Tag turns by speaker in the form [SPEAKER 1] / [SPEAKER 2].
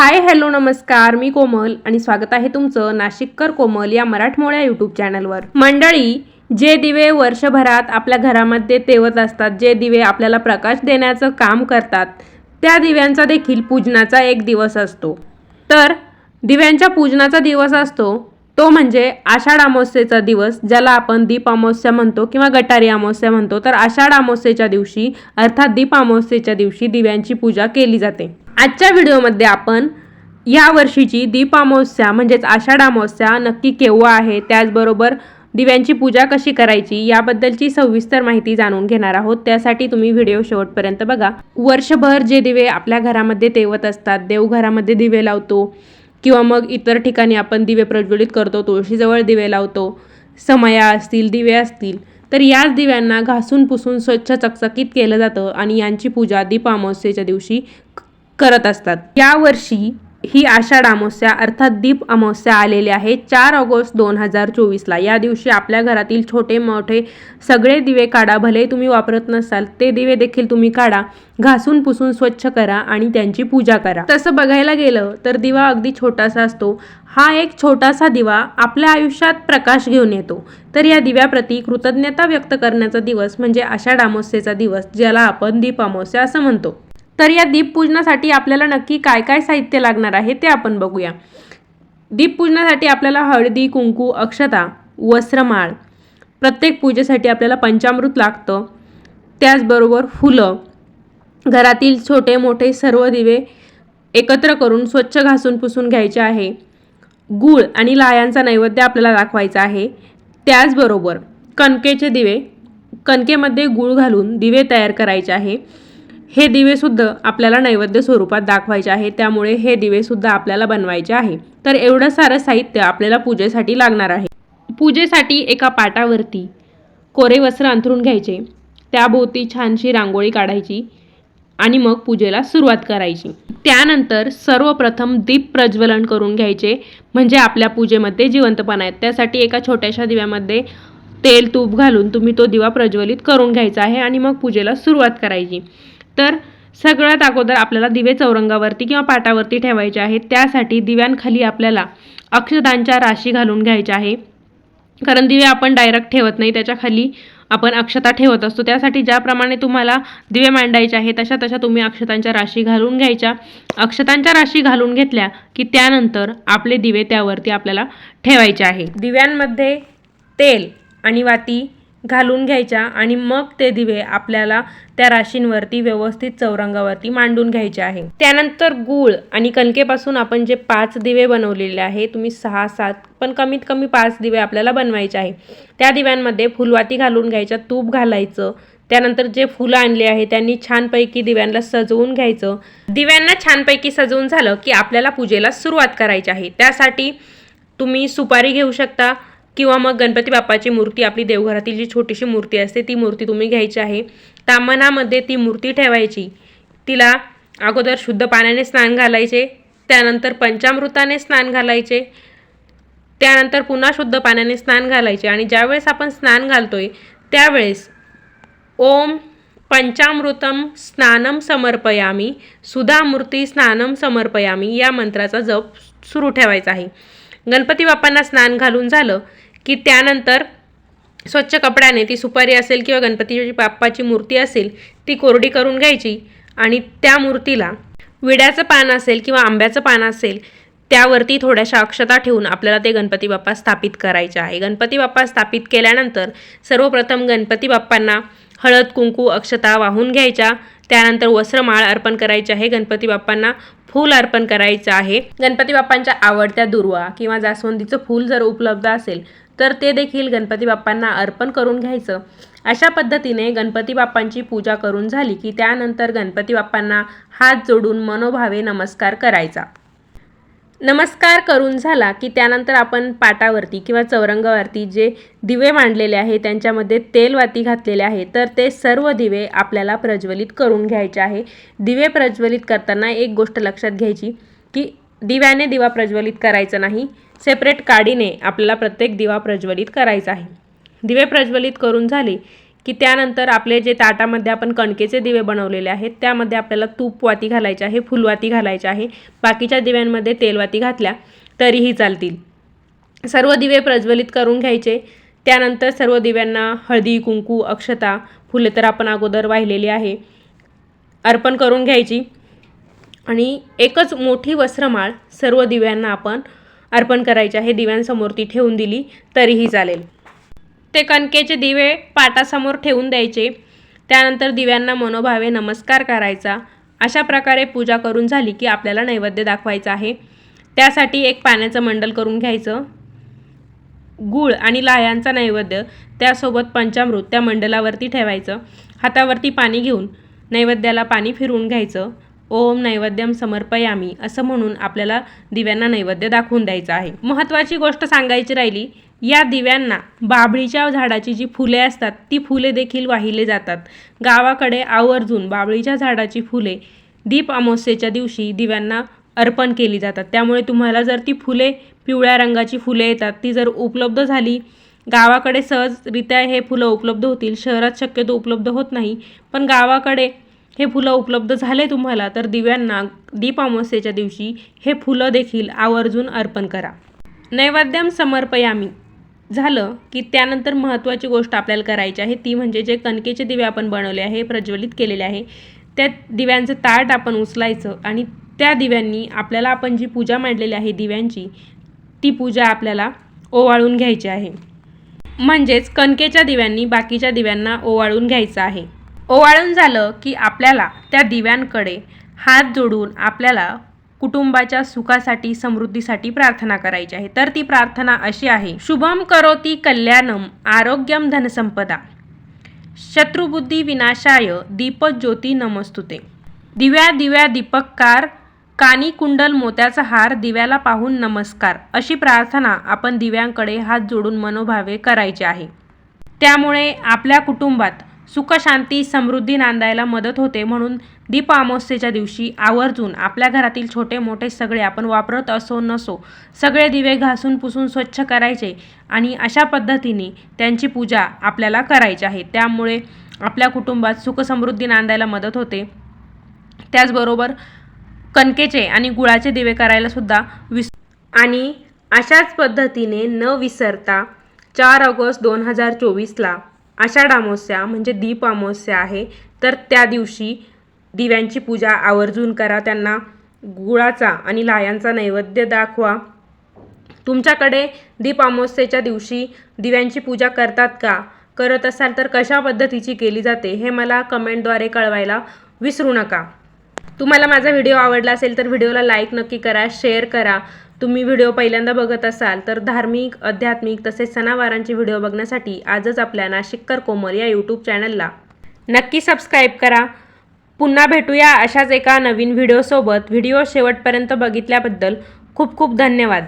[SPEAKER 1] Hi hello नमस्कार. मी कोमल आणि स्वागत आहे तुमचं नाशिककर कोमल या मराठमोळ्या यूट्यूब चॅनलवर. मंडळी जे दिवे वर्षभरात आपल्या घरामध्ये तेवत असतात जे दिवे आपल्याला प्रकाश देण्याचं काम करतात त्या दिव्यांचा देखील पूजनाचा एक दिवस असतो. तर दिव्यांच्या पूजनाचा दिवस असतो तो म्हणजे आषाढ अमावस्येचा दिवस ज्याला आपण दीप अमावस्या म्हणतो किंवा गटारी अमावस्या म्हणतो. तर आषाढ अमावस्येच्या दिवशी अर्थात दीप अमावस्येच्या दिवशी दिव्यांची पूजा केली जाते. आजच्या व्हिडिओमध्ये आपण या वर्षीची दीप अमावस्या म्हणजेच आषाढ अमावस्या नक्की केव्हा आहे त्याचबरोबर दिव्यांची पूजा कशी करायची याबद्दलची सविस्तर माहिती जाणून घेणार आहोत. त्यासाठी तुम्ही व्हिडिओ शेवटपर्यंत बघा. वर्षभर जे दिवे आपल्या घरामध्ये तेवत असतात देवघरामध्ये दिवे लावतो किंवा मग इतर ठिकाणी आपण दिवे प्रज्वलित करतो तुळशीजवळ दिवे लावतो समया असतील दिवे असतील तर याच दिव्यांना घासून पुसून स्वच्छ चकचकीत केलं जातं आणि यांची पूजा दीप अमावस्येच्या दिवशी करत असतात. यावर्षी ही आषाढ अमावस्या अर्थात दीप अमावस्या आलेली आहे. चार ऑगस्ट दोन हजार चोवीसला या दिवशी आपल्या घरातील छोटे मोठे सगळे दिवे काढा. भले तुम्ही वापरत नसाल ते दिवे देखील तुम्ही काढा. घासून पुसून स्वच्छ करा आणि त्यांची पूजा करा. तसं बघायला गेलं तर दिवा अगदी छोटासा असतो. हा एक छोटासा दिवा आपल्या आयुष्यात प्रकाश घेऊन येतो. तर या दिव्याप्रती कृतज्ञता व्यक्त करण्याचा दिवस म्हणजे आषाढ अमावस्येचा दिवस ज्याला आपण दीप अमावस्या असं म्हणतो. तर या दीपपूजनासाठी आपल्याला नक्की काय काय साहित्य लागणार आहे ते आपण बघूया. दीपपूजनासाठी आपल्याला हळदी कुंकू अक्षता वस्त्रमाळ प्रत्येक पूजेसाठी आपल्याला पंचामृत लागतं. त्याचबरोबर फुलं घरातील छोटे मोठे सर्व दिवे एकत्र करून स्वच्छ घासून पुसून घ्यायचे आहे. गूळ आणि लायांचा नैवेद्य आपल्याला दाखवायचा आहे. त्याचबरोबर कणकेचे दिवे कणकेमध्ये गूळ घालून दिवे तयार करायचे आहे. हे दिवेसुद्धा आपल्याला नैवेद्य स्वरूपात दाखवायचे आहे. त्यामुळे हे दिवेसुद्धा आपल्याला बनवायचे आहे. तर एवढं सारं साहित्य आपल्याला पूजेसाठी लागणार आहे. पूजेसाठी एका पाटावरती कोरे वस्त्र अंथरून घ्यायचे. त्याभोवती छानशी रांगोळी काढायची आणि मग पूजेला सुरुवात करायची. त्यानंतर सर्वप्रथम दीप प्रज्वलन करून घ्यायचे. म्हणजे आपल्या पूजेमध्ये जिवंतपणा आहे. त्यासाठी एका छोट्याशा दिव्यामध्ये तेल तूप घालून तुम्ही तो दिवा प्रज्वलित करून घ्यायचा आहे आणि मग पूजेला सुरुवात करायची. तर सगळ्यात अगोदर आपल्याला दिवे चौरंगावरती किंवा पाटावरती ठेवायचे आहेत. त्यासाठी दिव्यांखाली आपल्याला अक्षदांच्या राशी घालून घ्यायच्या आहे. कारण दिवे आपण डायरेक्ट ठेवत नाही त्याच्याखाली आपण अक्षता ठेवत असतो. त्यासाठी ज्याप्रमाणे तुम्हाला दिवे मांडायचे आहे तशा तशा तुम्ही अक्षतांच्या राशी घालून घ्यायच्या. अक्षतांच्या राशी घालून घेतल्या की त्यानंतर आपले दिवे त्यावरती आपल्याला ठेवायचे आहे. दिव्यांमध्ये तेल आणि वाती घालून घ्यायच्या आणि मग ते दिवे आपल्याला त्या राशींवरती व्यवस्थित चौरंगावरती मांडून घ्यायचे आहे. त्यानंतर गूळ आणि कणकेपासून आपण जे पाच दिवे बनवलेले आहे तुम्ही सहा सात पण कमीत कमी पाच दिवे आपल्याला बनवायचे आहे. त्या दिव्यांमध्ये फुलवाती घालून घ्यायच्या तूप घालायचं त्यानंतर जे फुलं आणले आहे त्यांनी छानपैकी दिव्यांना सजवून घ्यायचं. दिव्यांना छानपैकी सजवून झालं की आपल्याला पूजेला सुरुवात करायची आहे. त्यासाठी तुम्ही सुपारी घेऊ शकता किंवा मग गणपती बाप्पाची मूर्ती आपली देवघरातील जी छोटीशी मूर्ती असते ती मूर्ती तुम्ही घ्यायची आहे. तामनामध्ये ती मूर्ती ठेवायची. तिला अगोदर शुद्ध पाण्याने स्नान घालायचे त्यानंतर पंचामृताने स्नान घालायचे त्यानंतर पुन्हा शुद्ध पाण्याने स्नान घालायचे. आणि ज्यावेळेस आपण स्नान घालतोय त्यावेळेस ओम पंचामृतम स्नानम समर्पयामी सुधामूर्ती स्नानम समर्पयामी या मंत्राचा जप सुरू ठेवायचा आहे. गणपती बाप्पांना स्नान घालून झालं की त्यानंतर स्वच्छ कपड्याने ती सुपारी असेल किंवा गणपती बाप्पाची मूर्ती असेल ती कोरडी करून घ्यायची आणि त्या मूर्तीला विड्याचं पान असेल किंवा आंब्याचं पान असेल त्यावरती थोड्याशा अक्षता ठेवून आपल्याला ते गणपती बाप्पा स्थापित करायचे आहे. गणपती बाप्पा स्थापित केल्यानंतर सर्वप्रथम गणपती बाप्पांना हळद कुंकू अक्षता वाहून घ्यायच्या. त्यानंतर वस्त्रमाळ अर्पण करायची आहे. गणपती बाप्पांना फूल अर्पण करायचं आहे. गणपती बाप्पांच्या आवडत्या दुर्वा किंवा जास्वंदीचं फूल जर उपलब्ध असेल तर ते देखील गणपती बाप्पांना अर्पण करून घ्यायचं. अशा पद्धतीने गणपती बाप्पांची पूजा करून झाली की त्यानंतर गणपती बाप्पांना हात जोडून मनोभावे नमस्कार करायचा. नमस्कार करून झाला की त्यानंतर आपण पाटावरती किंवा चौरंगावरती जे दिवे मांडलेले आहे त्यांच्यामध्ये तेलवाती घातलेले आहे तर ते सर्व दिवे आपल्याला प्रज्वलित करून घ्यायचे आहे. दिवे प्रज्वलित करताना एक गोष्ट लक्षात घ्यायची की दिव्याने दिवा प्रज्वलित करायचा नाही सेपरेट काडीने आपल्याला प्रत्येक दिवा प्रज्वलित करायचा आहे. दिवे प्रज्वलित करून झाले की त्यानंतर आपले जे ताटामध्ये आपण कणकेचे दिवे बनवलेले आहेत त्यामध्ये आपल्याला तूपवाती घालायचे आहे फुलवाती घालायचे आहे बाकीच्या दिव्यांमध्ये तेलवाती घातल्या तरीही चालतील. सर्व दिवे प्रज्वलित करून घ्यायचे. त्यानंतर सर्व दिव्यांना हळदी कुंकू अक्षता फुले तर आपण अगोदर वाहिलेली आहे अर्पण करून घ्यायची. आणि एकच मोठी वस्त्रमाळ सर्व दिव्यांना आपण अर्पण करायचे आहे. दिव्यांसमोर ती ठेवून दिली तरीही चालेल. ते कणकेचे दिवे पाटासमोर ठेवून द्यायचे. त्यानंतर दिव्यांना मनोभावे नमस्कार करायचा. अशा प्रकारे पूजा करून झाली की आपल्याला नैवेद्य दाखवायचा आहे. त्यासाठी एक पाण्याचं मंडल करून घ्यायचं. गूळ आणि लाह्यांचा नैवेद्य त्यासोबत पंचामृत त्या मंडलावरती ठेवायचं. हातावरती पाणी घेऊन नैवेद्याला पाणी फिरवून घ्यायचं. ओम नैवेद्यम समर्पयामी असं म्हणून आपल्याला दिव्यांना नैवेद्य दाखवून द्यायचं आहे. महत्त्वाची गोष्ट सांगायची राहिली या दिव्यांना बाभळीच्या झाडाची जी फुले असतात ती फुले देखील वाहिले जातात. गावाकडे आवर्जून बाभळीच्या झाडाची फुले दीप अमावस्येच्या दिवशी दिव्यांना अर्पण केली जातात. त्यामुळे तुम्हाला जर ती फुले पिवळ्या रंगाची फुले येतात ती जर उपलब्ध झाली गावाकडे सहजरित्या हे फुलं उपलब्ध होतील शहरात शक्यतो उपलब्ध होत नाही पण गावाकडे हे फुलं उपलब्ध झाले तुम्हाला तर दिव्यांना दीप अमावस्येच्या दिवशी हे फुलं देखील आवर्जून अर्पण करा. नैवेद्यम समर्पयामी. झालं की त्यानंतर महत्त्वाची गोष्ट आपल्याला करायची आहे ती म्हणजे जे कणकेचे दिवे आपण बनवले आहे प्रज्वलित केलेले आहे त्या दिव्यांचं ताट आपण उचलायचं आणि त्या दिव्यांनी आपल्याला आपण जी पूजा मांडलेली आहे दिव्यांची ती पूजा आपल्याला ओवाळून घ्यायची आहे. म्हणजेच कणकेच्या दिव्यांनी बाकीच्या दिव्यांना ओवाळून घ्यायचं आहे. ओवाळून झालं की आपल्याला त्या दिव्यांकडे हात जोडून आपल्याला कुटुंबाच्या सुखासाठी समृद्धीसाठी प्रार्थना करायची आहे. तर ती प्रार्थना अशी आहे शुभम करोती कल्याणम आरोग्यम धनसंपदा शत्रुबुद्धी विनाशाय दीपज्योती नमस्तुते दिव्या दिव्या दीपककार कानी कुंडल मोत्याचा हार दिव्याला पाहून नमस्कार. अशी प्रार्थना आपण दिव्यांकडे हात जोडून मनोभावे करायची आहे. त्यामुळे आपल्या कुटुंबात सुखशांती समृद्धी नांदायला मदत होते म्हणून दीप अमावस्येच्या दिवशी आवर्जून आपल्या घरातील छोटे मोठे सगळे आपण वापरत असो नसो सगळे दिवे घासून पुसून स्वच्छ करायचे आणि अशा पद्धतीने त्यांची पूजा आपल्याला करायची आहे. त्यामुळे आपल्या कुटुंबात सुख समृद्धी नांदायला मदत होते. त्याचबरोबर कणकेचे आणि गुळाचे दिवे करायला सुद्धा विस आणि अशाच पद्धतीने न विसरता चार ऑगस्ट दोन हजार चोवीसला आषाढ अमावस्या म्हणजे दीप अमावस्या आहे तर त्या दिवशी दिव्यांची पूजा आवर्जून करा त्यांना गुळाचा आणि लायांचा नैवेद्य दाखवा. तुमच्याकडे दीप अमावस्येच्या दिवशी दिव्यांची पूजा करतात का? करत असाल तर कशा पद्धतीची केली जाते हे मला कमेंटद्वारे कळवायला विसरू नका. तुम्हाला माझा व्हिडिओ आवडला असेल तर व्हिडिओला लाईक नक्की करा शेअर करा. तुम्ही व्हिडिओ पहिल्यांदा बघत असाल तर धार्मिक आध्यात्मिक तसेच सणावारांचे व्हिडिओ बघण्यासाठी आजच आपल्या नाशिककर कोमल या यूट्यूब चॅनलला नक्की सबस्क्राईब करा. पुन्हा भेटूया अशाच एका नवीन व्हिडिओसोबत व्हिडिओ शेवटपर्यंत बघितल्याबद्दल खूप खूप धन्यवाद.